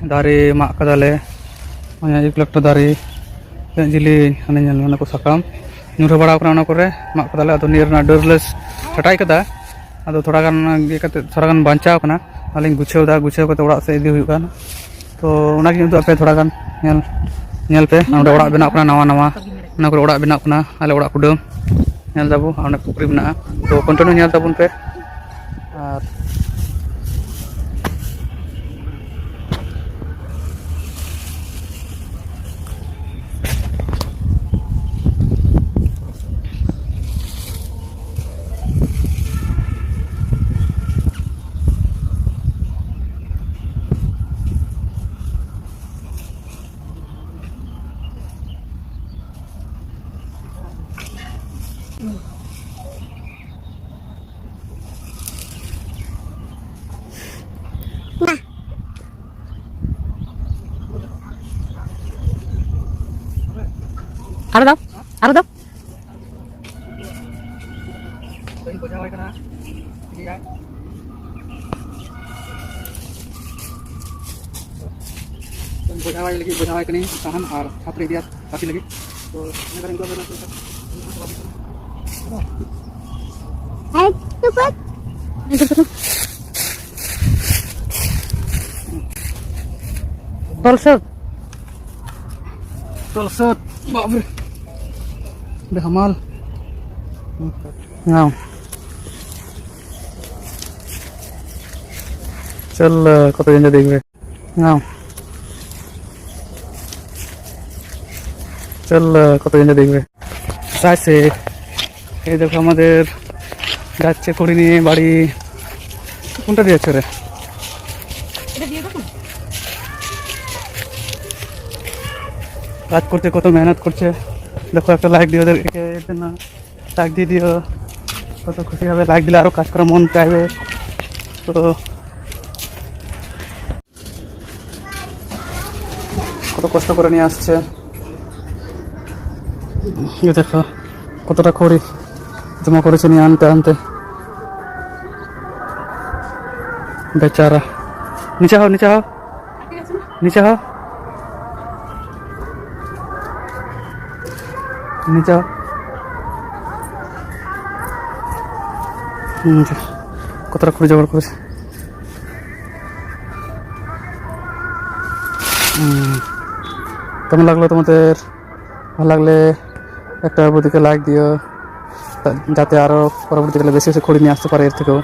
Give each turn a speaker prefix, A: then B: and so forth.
A: dari mak kadale hanya iklak to dari yang jili hanya nyel mana sakam. Nyuruh pada aku aku re mak kadale atau nirna na dorless cetai kata atau thora kan ge kate thora kan banca na. Paling guceu dah guceu kata ora sedi juga na. To una kini tu ape thora kan nyel nyel pe nak udah bina kuna nawa nawa nak udah ora bina kuna ale ora kudo nyel dabu ana kukrim na to kontonu nyel pun pe.
B: আরো দাও আরো দাও
A: বোঝাওয়াই লাগি বোঝাওয়াই কানি তাহান আর ছাত্রে দিয়া কাটি লাগি তো এখানে ইনকো বেনা
B: এই চুপ বলছো
A: Talsat. Babre. Udah hamal. নাও চল কত জন দেখবে নাও চল কত জন দেখবে যাচ্ছে এই দেখো আমাদের যাচ্ছে করি নিয়ে বাড়ি। কোনটা দিয়েছে রে কাজ করতে কত মেহনত করছে। দেখো একটা লাইক দিও ওদেরকে জন্য লাইক দিয়ে দিও। কত খুশি হবে লাইক দিলে আরও কাজ করার মন চাইবে। তো কত কষ্ট করে নিয়ে আসছে। দেখো কতটা খড়ি। জমা করেছে নিয়ে আনতে আনতে বেচারা নিচে হও নিচে হও নিচে হও নিচে হও কতটা খড়ি জোগাড় করেছে কেমন লাগল তোমাদের ভালো লাগলে একটা প্রতিকে লাইক দিও যাতে আরও পরবর্তীকালে বেশি বেশি খড়ি নিয়ে আসতে পারে এর থেকেও।